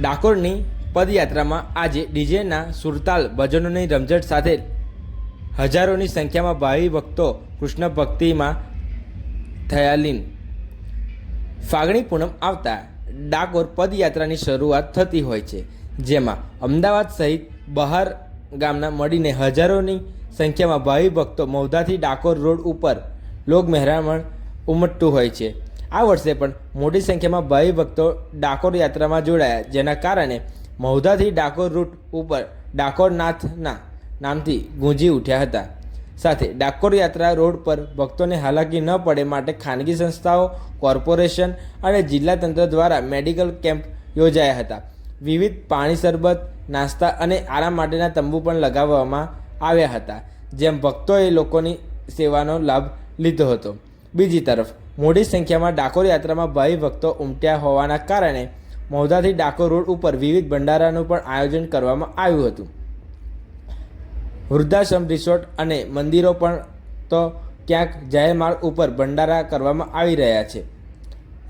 ડાકોરની પદયાત્રામાં આજે ડીજેના સુરતાલ ભજનોની રમઝટ સાથે હજારોની સંખ્યામાં ભાવિ ભક્તો કૃષ્ણ ભક્તિમાં થયા લીન ફાગણી પૂનમ આવતા ડાકોર પદયાત્રાની શરૂઆત થતી હોય છે, જેમાં અમદાવાદ સહિત બહાર ગામના મળીને હજારોની સંખ્યામાં ભાવિ ભક્તો મૌધાથી ડાકોર રોડ ઉપર લોક મહેરામણ ઉમટતું હોય છે. આ વર્ષે પણ મોટી સંખ્યામાં ભાવિ ભક્તો ડાકોર યાત્રામાં જોડાયા, જેના કારણે મહુધાથી ડાકોર રૂટ ઉપર ડાકોરનાથના નામથી ગુંજી ઉઠ્યા હતા. સાથે ડાકોર યાત્રા રોડ પર ભક્તોને હાલાકી ન પડે માટે ખાનગી સંસ્થાઓ, કોર્પોરેશન અને જિલ્લા તંત્ર દ્વારા મેડિકલ કેમ્પ યોજાયા હતા. વિવિધ પાણી શરબત નાસ્તા અને આરામ માટેના તંબુ પણ લગાવવામાં આવ્યા હતા, જેમ ભક્તોએ લોકોની સેવાનો લાભ લીધો હતો. બીજી તરફ, મોટી સંખ્યામાં ડાકોર યાત્રામાં ભાઈ ભક્તો ઉમટ્યા હોવાના કારણે મોધાથી ડાકોર રોડ ઉપર વિવિધ ભંડારાનું પણ આયોજન કરવામાં આવ્યું હતું. વૃદ્ધાશ્રમ રિસોર્ટ અને મંદિરો પણ તો ક્યાંક જાહેર ઉપર ભંડારા કરવામાં આવી રહ્યા છે.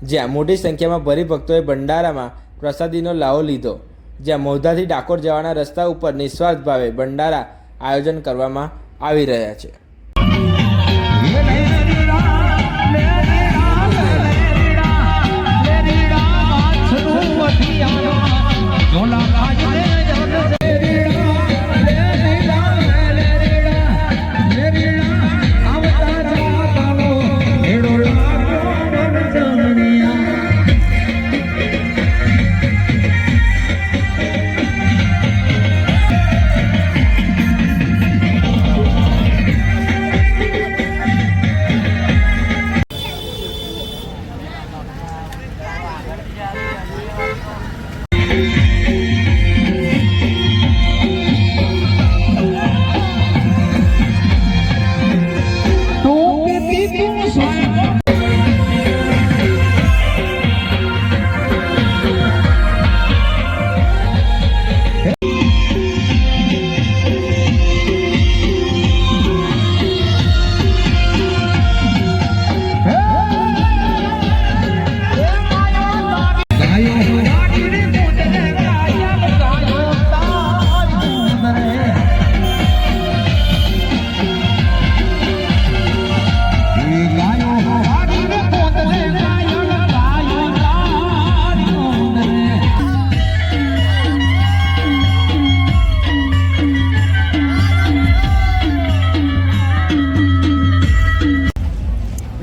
જ્યાં મોટી સંખ્યામાં ભરી ભક્તોએ ભંડારામાં પ્રસાદીનો લાવો લીધો, જ્યાં મોધાથી ડાકોર જવાના રસ્તા ઉપર નિસ્વાર્થ ભાવે ભંડારા આયોજન કરવામાં આવી રહ્યા છે.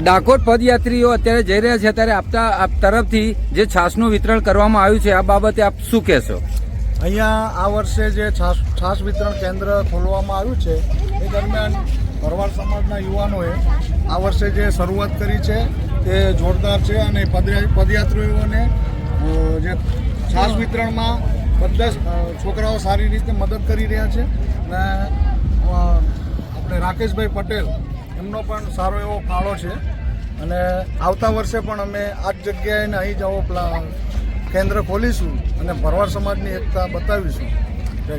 ડાકોર પદયાત્રીઓ અત્યારે જઈ રહ્યા છે ત્યારે આપતા આપ તરફથી જે છાસનું વિતરણ કરવામાં આવ્યું છે, આ બાબતે આપ શું કહેશો? અહીંયા આ વર્ષે જે છાસ છાસ વિતરણ કેન્દ્ર ખોલવામાં આવ્યું છે, એ દરમિયાન ભરવાડ સમાજના યુવાનોએ આ વર્ષે જે શરૂઆત કરી છે, તે જોરદાર છે અને પદયા- પદયાત્રીઓને જે છાસ વિતરણમાં બધા છોકરાઓ સારી રીતે મદદ કરી રહ્યા છે. અને આપણે રાકેશભાઈ પટેલ એમનો પણ સારો એવો ફાળો છે. અને આવતા વર્ષે પણ અમે આ જ જગ્યાએ ને અહીં જ આવો પ્લા, કેન્દ્ર ખોલીશું અને ભરવાડ સમાજની એકતા બતાવીશું. જય